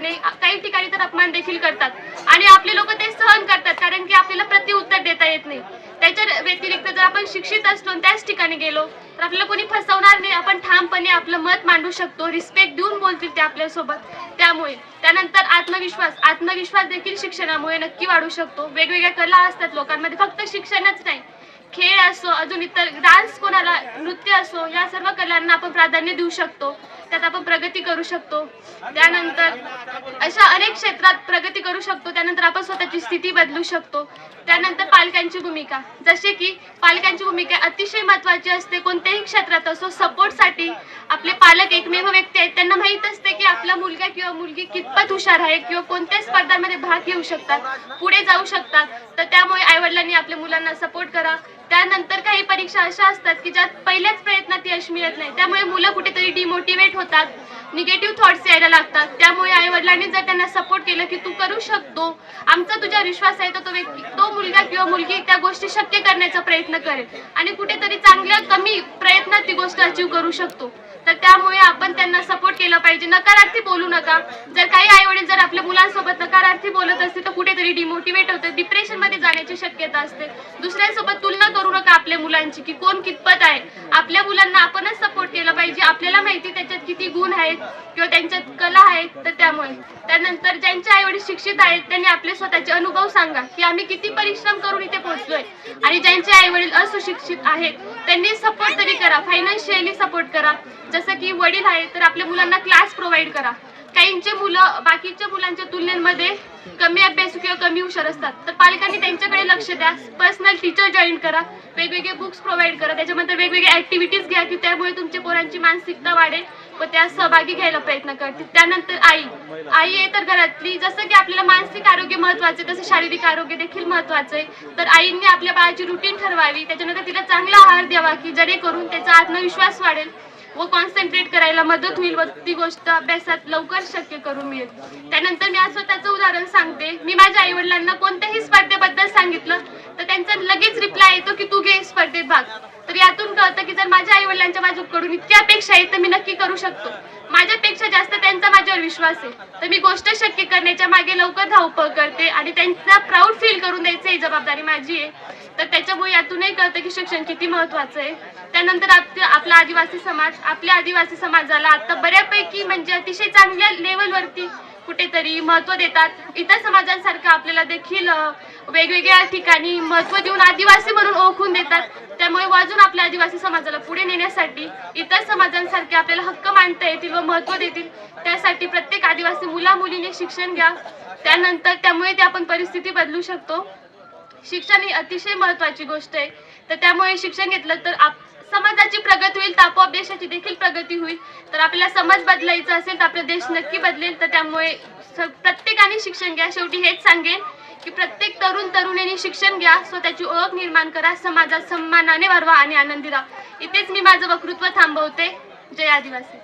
करणे काही ठिकाणी तर अपमान देखील करतात. आणि आपले लोक ते सहन करतात कारण की आपल्याला प्रतिउत्तर देता येत नाही. त्याच्या व्यतिरिक्त जर आपण शिक्षित असलो त्याच ठिकाणी गेलो तर आपल्याला कोणी फसवणार नाही. आपण ठामपणे आपलं मत मांडू शकतो रिस्पेक्ट देऊन बोलतील ते आपल्यासोबत. त्यामुळे त्यानंतर आत्मविश्वास. आत्मविश्वास देखील शिक्षणामुळे नक्की वाढू शकतो. वेगवेगळ्या कला असतात लोकांमध्ये फक्त शिक्षणच नाही. खेळ असो अजून इतर डान्स कोणाला नृत्य असो या सर्व कलांना आपण प्राधान्य देऊ शकतो. त्यात आपण प्रगती करू शकतो. त्यानंतर अशा अनेक क्षेत्रात प्रगती करू शकतो. त्यानंतर आपण स्वतःची स्थिती बदलू शकतो. त्यानंतर पालकांची भूमिका. जसे की पालकांची भूमिका अतिशय महत्त्वाची असते. कोणत्याही क्षेत्रात असो सपोर्टसाठी आपले पालक एकमेव व्यक्ती आहेत. त्यांना माहीत असते की आपला मुलगा किंवा मुलगी कितपत हुशार आहे किंवा कोणत्या स्पर्धांमध्ये भाग घेऊ शकतात पुढे जाऊ शकतात. तर त्यामुळे आईवडिलांनी आपल्या मुलांना सपोर्ट करा. त्यानंतर काही परीक्षा अशा असतात की ज्यात पहिल्याच प्रयत्नात यश मिळत नाही. त्यामुळे मुलं कुठेतरी डिमोटिवेट होतात निगेटिव्ह थॉट्स यायला लागतात. त्यामुळे आई वडिलांनी जर त्यांना सपोर्ट केलं की तू करू शकतो आमचा तुझ्या विश्वास आहे तर तो व्यक्ती तो मुलगा किंवा मुलगी त्या गोष्टी शक्य करण्याचा प्रयत्न करेल. आणि कुठेतरी चांगल्या कमी प्रयत्नात ती गोष्ट अचीव करू शकतो. तर त्यामुळे आपण त्यांना सपोर्ट केला पाहिजे. नकारार्थी बोलू नका. जर काही आई वडील जर आपल्या मुलांसोबत नकारार्थी बोलत असतील तर कुठेतरी डिमोटिवेट होतं डिप्रेशनमध्ये जाण्याची शक्यता असते. दुसऱ्यांसोबत तुलना करू नका आपल्या मुलांची की कोण कितपत आहे. आपल्या मुलांना आपणच सपोर्ट केला पाहिजे आपल्याला माहिती त्याच्यात किती गुण आहेत किंवा त्यांच्यात कला आहेत तर त्यामुळे. त्यानंतर ज्यांचे आई वडील शिक्षित आहेत त्यांनी आपले स्वतःचे अनुभव सांगा की आम्ही किती परिश्रम करून इथे पोहोचलोय. आणि ज्यांचे आई वडील असुशिक्षित आहेत त्यांनी सपोर्ट तरी करा फायनान्शियली सपोर्ट करा. जसं की वडील आहेत तर आपल्या मुलांना क्लास प्रोव्हाइड करा. काहींचे मुलं बाकीच्या मुलांच्या तुलनेमध्ये कमी अभ्यास किंवा कमी हुशार असतात. तर पालकांनी त्यांच्याकडे लक्ष द्या पर्सनल टीचर जॉईन करा वेगवेगळे बुक्स प्रोव्हाइड करा त्याच्यानंतर वेगवेगळ्या ऍक्टिव्हिटीज घ्या की त्यामुळे तुमच्या पोरांची मानसिकता वाढेल व त्या सहभागी घ्यायला प्रयत्न करते. त्यानंतर आई. आई आहे तर घरातली. जसं की आपल्याला मानसिक आरोग्य महत्त्वाचे तसं शारीरिक आरोग्य देखील महत्वाचं आहे. तर आईंनी आपल्या बाळाची रुटीन ठरवावी. त्याच्यानंतर तिला चांगला आहार द्यावा की जेणेकरून त्याचा आत्मविश्वास वाढेल व कॉन्सन्ट्रेट करायला मदत होईल व ती गोष्ट अभ्यासात लवकर शक्य करून मिळेल. त्यानंतर मी आज स्वतःचं उदाहरण सांगते. मी माझ्या आई वडिलांना कोणत्याही स्पर्धेबद्दल सांगितलं तर त्यांचा लगेच रिप्लाय येतो की तू घे स्पर्धेत भाग. तर यातून कळतं की जर माझ्या आई वडिलांच्या माझ्याकडून इतकी अपेक्षा आहे तर मी नक्की करू शकतो. माझ्यापेक्षा जास्त त्यांचा माझ्यावर विश्वास आहे. तर मी गोष्ट शक्य करण्याच्या मागे लवकर धावपळ करते आणि त्यांचा प्राऊड फील करून द्यायचं ही जबाबदारी माझी आहे. तर त्याच्यामुळे यातूनही कळतं की शिक्षण किती महत्वाचं आहे. त्यानंतर आप- आपला आदिवासी समाज आपल्या आदिवासी समाजाला आता बऱ्यापैकी म्हणजे अतिशय चांगल्या लेवलवरती कुठेतरी महत्त्व देतात. इतर समाजांसारखं आपल्याला देखील वेगवेगळ्या ठिकाणी महत्त्व देऊन आदिवासी म्हणून ओळखून देतात. त्यामुळे वाजून आपल्या आदिवासी समाजाला पुढे नेण्यासाठी इतर समाजांसारखे आपल्याला हक्क मांडता येतील व महत्त्व देतील. त्यासाठी प्रत्येक आदिवासी मुला मुलीने शिक्षण घ्या. त्यानंतर त्यामुळे ते आपण परिस्थिती बदलू शकतो. शिक्षण ही अतिशय महत्वाची गोष्ट आहे. तर त्यामुळे शिक्षण घेतलं तर आप समाजाची प्रगती होईल तर आपोआप देशाची देखील प्रगती होईल. तर आपल्याला समाज बदलायचा असेल तर आपला देश नक्की बदलेल. तर त्यामुळे प्रत्येकाने शिक्षण घ्या. शेवटी हेच सांगेन की प्रत्येक तरुण तरुणीने शिक्षण घ्या. स्वतःची ओळख निर्माण करा. समाजात सन्मानाने वाढवा आणि आनंदी राहा. इथेच मी माझं वक्तृत्व थांबवते. जय आदिवासी.